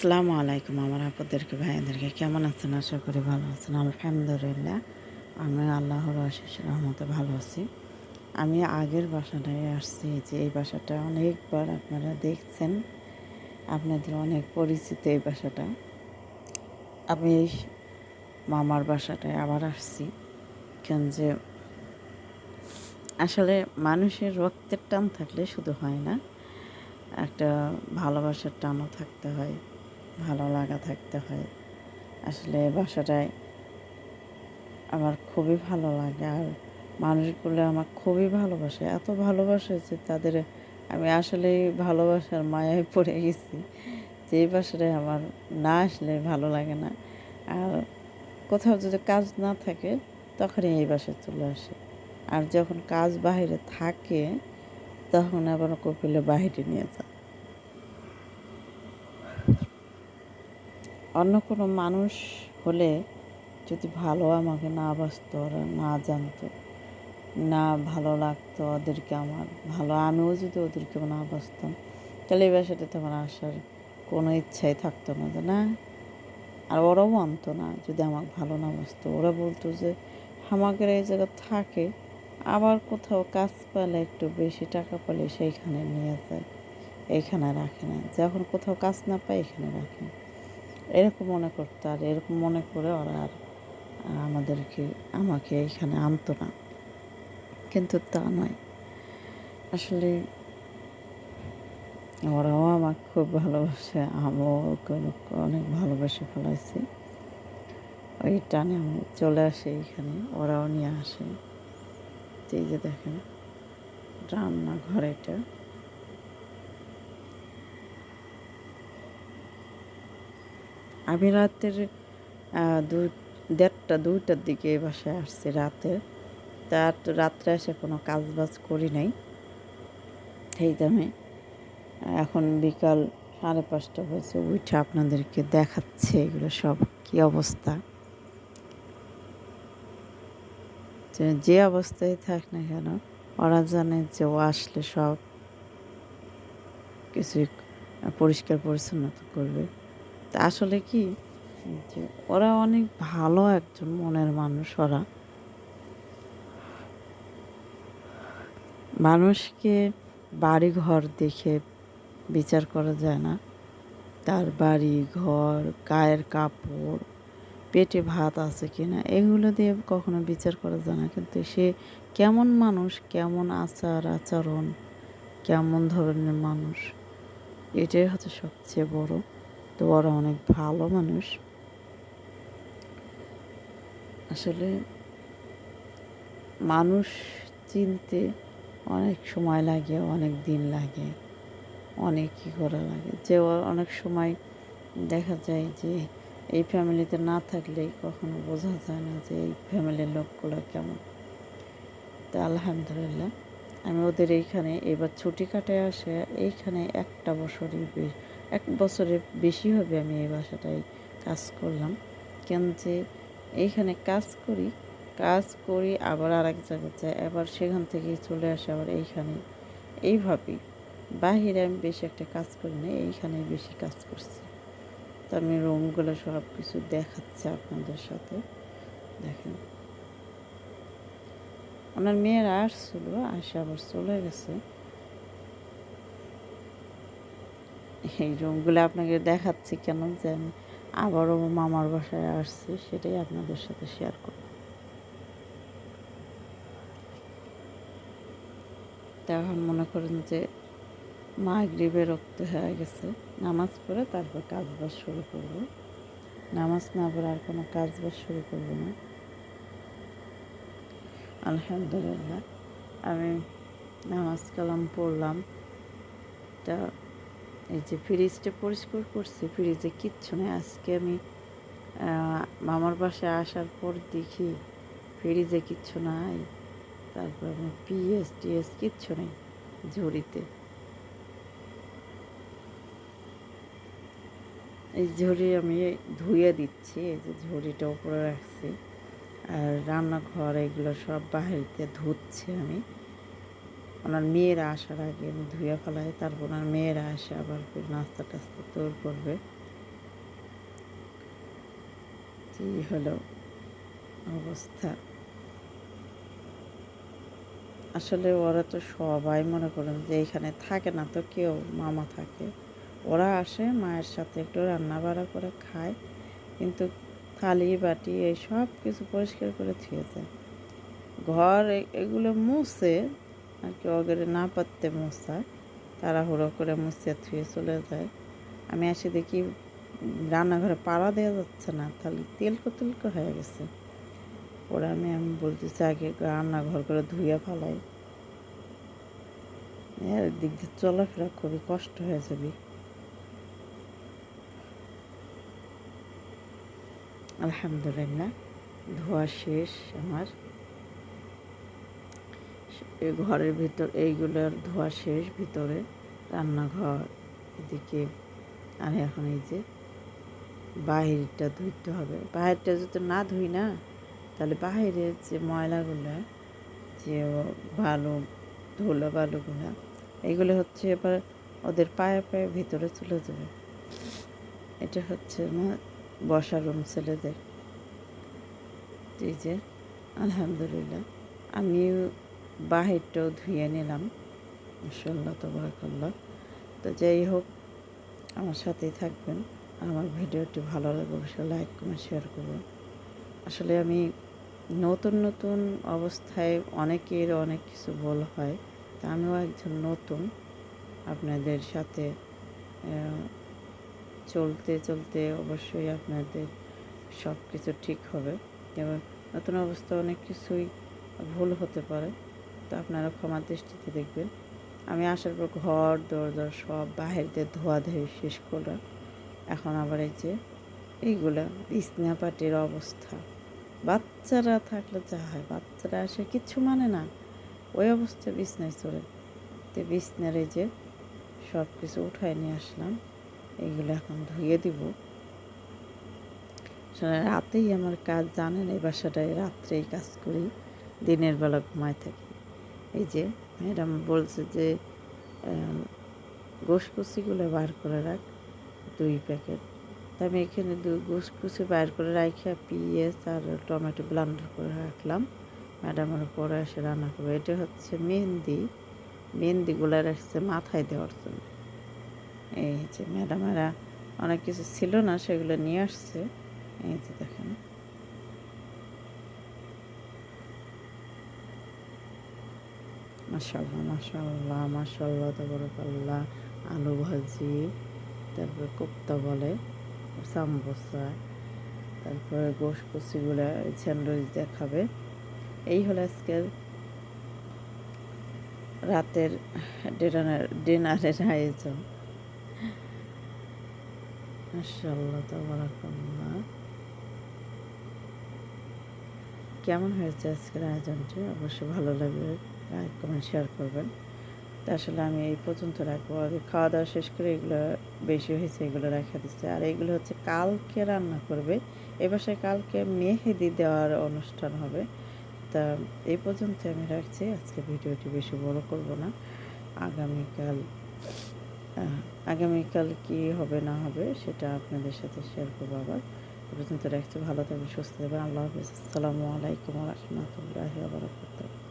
আসসালামু আলাইকুম আমার আপনাদেরকে ভাইয়াদেরকে। কেমন আছেন? আশা করি ভালো আছেন। আলহামদুলিল্লাহ, আমি আল্লাহর আশিস রহমতে ভালো আছি। আমি আগের বাসাটায় আসছি যে এই বাসাটা অনেকবার আপনারা দেখছেন। আপনাদের অনেক পরিচিত এই বাসাটা। আমি এই মামার বাসাটায় আবার আসছি। কেন যে আসলে মানুষের রক্তের টান থাকলে শুধু হয় না, একটা ভালোবাসার টানও থাকতে হয়। ভালো লাগা থাকতে হয়। আসলে বাসাটায় আমার খুবই ভালো লাগে আর মানুষগুলো আমার খুবই ভালোবাসে। এত ভালোবাসে যে তাদের আমি আসলে ভালোবাসার মায়ায় পড়ে গেছি যে বাসাটায় আমার না আসলে ভালো লাগে না। আর কোথাও যদি কাজ না থাকে তখনই এই বাসায় চলে আসে। আর যখন কাজ বাহিরে থাকে তখন আবার কপিলে বাহিরে নিয়ে যায়। অন্য কোনো মানুষ হলে যদি ভালো আমাকে না বাসতো ওরা না জানতো, না ভালো লাগতো ওদেরকে আমার, ভালো আমিও যদি ওদেরকে না বাসতাম তাহলে এই বাসাটাতে আমার আসার কোনো ইচ্ছাই থাকতো না যে না? আর ওরাও মানতো না যদি আমাকে ভালো না বাসতো ওরা বলতো যে আমাদের এই জায়গা থাকে, আবার কোথাও কাজ পেলে একটু বেশি টাকা পেলে সেইখানে নিয়ে যায়, এইখানে রাখে না, যখন কোথাও কাজ না পায় এখানে রাখে। এরকম মনে করতো আর এরকম মনে করে ওরা আর আমাদেরকে, আমাকে এইখানে আনতো না। কিন্তু তা নয়। আসলে ওরাও আমাকে খুব ভালোবাসে, আমিও ওকে অনেক ভালোবেসে ফেলাইছি। ওই টানে আমি চলে আসি এইখানে, ওরাও নিয়ে আসে। এই যে দেখেন, রান্নাঘর এটা। আমি রাতের দুই, দেড়টা, দুইটার দিকে বাসায় আসছি রাতে। তার রাত্রে এসে কোনো কাজ বাজ করি নাই। সেই দামে এখন বিকাল সাড়ে পাঁচটা হয়েছে, উঠে আপনাদেরকে দেখাচ্ছে এগুলো সব কি অবস্থা। যে অবস্থায় থাক না কেন, ওরা জানে যে ও আসলে সব কিছুই পরিষ্কার পরিচ্ছন্নতা করবে। তা আসলে কি? যে ওরা অনেক ভালো একজন মনের মানুষ ওরা। মানুষকে বাড়ি ঘর দেখে বিচার করা যায় না। তার বাড়ি, ঘর, গায়ের কাপড়, পেটে ভাত আছে কি না এগুলো দিয়ে কখনো বিচার করা যায় না। কিন্তু সে কেমন মানুষ, কেমন আচার, আচরণ, কেমন ধরনের মানুষ, এটাই হচ্ছে সবচেয়ে বড়। তো ওরা অনেক ভালো মানুষ। আসলে মানুষ চিনতে অনেক সময় লাগে, অনেক দিন লাগে, অনেক কী করা লাগে। যে অনেক সময় দেখা যায় যে এই ফ্যামিলিতে না থাকলে কখনো বোঝা যায় না যে এই ফ্যামিলির লোকগুলো কেমন। তা আলহামদুলিল্লাহ, আমি ওদের এইখানে এবার ছুটি কাটায় আসে, এইখানে একটা বছরই এক বছরের বেশি হবে আমি এই বাসাটায় কাজ করলাম। কেন যে এইখানে কাজ করি কাজ করি, আবার আর এক জায়গায় যাই, আবার সেখান থেকে চলে আসে, আবার এইখানে। এইভাবেই। বাহিরে আমি বেশি একটা কাজ করি না, এইখানেই বেশি কাজ করছি। তো আমি রুমগুলো সব কিছু দেখাচ্ছি আপনাদের সাথে। দেখেন। ওনার মেয়েরা আসছিল, আসে আবার চলে গেছে। এই রুমগুলো আপনাকে দেখাচ্ছি কেন যে আমি আবারও মামার বাসায় আসছি, সেটাই আপনাদের সাথে শেয়ার করব। এখন মনে করেন যে মাগরিবে রক্ত হয়ে গেছে, নামাজ পড়ে তারপর কাজ বাজ শুরু করব। নামাজ না পড়ে আর কোনো কাজ বাজ শুরু করব না। আলহামদুলিল্লাহ, আমি নামাজ কালাম পড়লাম। তা এই যে ফ্রিজটা পরিষ্কার করছি ফ্রিজে কিচ্ছু নেই। আজকে আমি মামার বাসায় আসার পর দেখি ফ্রিজে কিচ্ছু নাই। তারপর আমার পিএস টিএস কিচ্ছু নেই ঝুড়িতে। এই ঝুড়ি আমি ধুয়ে দিচ্ছি, এই যে ঝুড়িটা উপরে রাখছি। আর রান্নাঘর এগুলো সব বাহিরতে ধুচ্ছি আমি। ওনার মেয়েরা আসার আগে ধুয়ে ফেলাই, তারপর ওনার মেয়েরা আসে আবার নাস্তা টাস্তা তৈরি করবে। এই হলো অবস্থা? আসলে ওরা তো সবাই মনে করেন যে এখানে থাকে না তো, কেউ মামা থাকে। ওরা আসে, মায়ের সাথে একটু রান্না বাড়া করে খায়, কিন্তু থালি, বাটি এই সব কিছু পরিষ্কার করে থুয়ে যায় ঘর এগুলো মুছে আর কি অগরে না পারতে মোছা তাড়াহুড়ো করে মুছে থুয়ে চলে যায়। আমি আসে দেখি রান্নাঘরে পাড়া দেওয়া যাচ্ছে না, তাহলে তেলকো তেলকো হয়ে গেছে। ওরা আমি আমি বলতেছি, আগে রান্নাঘর করে ধুয়ে ফেলাই। এর দিক দিয়ে চলাফেরা খুবই কষ্ট হয়ে যাবে। আলহামদুলিল্লাহ, ধোয়া শেষ আমার। এই ঘরের ভিতর, এইগুলোর ধোয়া শেষ, ভিতরে রান্নাঘর, এদিকে আর এখন এই যে বাহিরটা ধুইতে হবে। বাহিরটা যদি না ধুই না, তাহলে বাহিরের যে ময়লাগুলো, যে বালু, ধুলো বালুগুলো, এগুলো হচ্ছে এবার ওদের পায়ে পায়ে ভিতরে চলে যাবে এটা হচ্ছে আমার বসার রুম ছেলেদের। এই যে, আলহামদুলিল্লাহ। আমি বাহিরটাও ধুয়ে নিলাম মাসাল্লাহ তবরাকাল্লাহ। তো যাই হোক, আমার সাথেই থাকবেন, আমার ভিডিওটি ভালো লাগবে অবশ্যই লাইক, কমেন্ট, শেয়ার করবেন। আসলে আমি নতুন নতুন অবস্থায় অনেকের অনেক কিছু বল হয়, তা আমিও একজন নতুন আপনাদের সাথে চলতে চলতে অবশ্যই আপনাদের সব কিছু ঠিক হবে। এবং নতুন অবস্থা অনেক কিছুই ভুল হতে পারে। তো আপনারা ক্ষমার দৃষ্টিতে দেখবেন। আমি আসার পর ঘর, দরজা সব বাহির দিয়ে ধোয়া ধুয়ে শেষ করলাম। এখন আবার এই যে এইগুলা পাটির অবস্থা। বাচ্চারা থাকলে যা হয়, বাচ্চারা আসে কিচ্ছু মানে না। ওই অবস্থায় বিছনায় চলে তো বিছনার এই যে সব কিছু উঠায় নিয়ে আসলাম। এইগুলো এখন ধুয়ে দিব। রাতেই আমার কাজ জানেন, এই বাসাটায় রাত্রেই কাজ করি, দিনের বেলা ঘুমায় থাকি। এই যে ম্যাডাম বলছে যে গোসকুচিগুলো বার করে রাখ, দুই প্যাকেট। তা আমি এখানে দুই গোসকুচি বার করে রাখা পিঁয়াজ আর টমেটো ব্লান্ডার করে রাখলাম। ম্যাডামের পরে এসে রান্না করব। এটা হচ্ছে মেহেন্দি। মেহেন্দিগুলো রাখছে মাথায় দেওয়ার জন্য। এই যে ম্যাডামেরা অনেক কিছু ছিল না, সেগুলো নিয়ে আসছে। এই যে দেখেন। মাসাল্লাহ মাসাল্লাহ মাসাল্লাহ তাবরকাল্লাহ। আলু ভাজি, তারপরে কোপ্তা বলে সাম্বোসা তারপরে গোশ কচিগুলো স্যান্ডউইচ দেখাবে এই হলো আজকের রাতের ডিনারের ডিনারের আয়োজন। মাসাল্লাহ তাবরকাল্লাহ। কেমন হয়েছে আজকের আয়োজনটি? অবশ্যই ভালো লাগবে। লাইক কমেন্ট শেয়ার করবেন। তা আসলে আমি এই পর্যন্ত রাখব। আগে খাওয়া দাওয়া শেষ করে এগুলো বেশি হয়েছে, এগুলো রেখে দিচ্ছে। আর এগুলো হচ্ছে কালকে রান্না করবে। এ বাসায় কালকে মেহেদি দেওয়ার অনুষ্ঠান হবে। তা এই পর্যন্ত আমি রাখছি। আজকে ভিডিওটি বেশি বড় করব না। আগামীকাল আগামীকাল কি হবে, না হবে, সেটা আপনাদের সাথে শেয়ার করব আবার। এ পর্যন্ত রাখছি। ভালো থাকবে সুস্থ থাকবেন। আল্লাহ হাফিজ। আসসালামু আলাইকুম রহমতুল্লাহি আবরাকাতুহ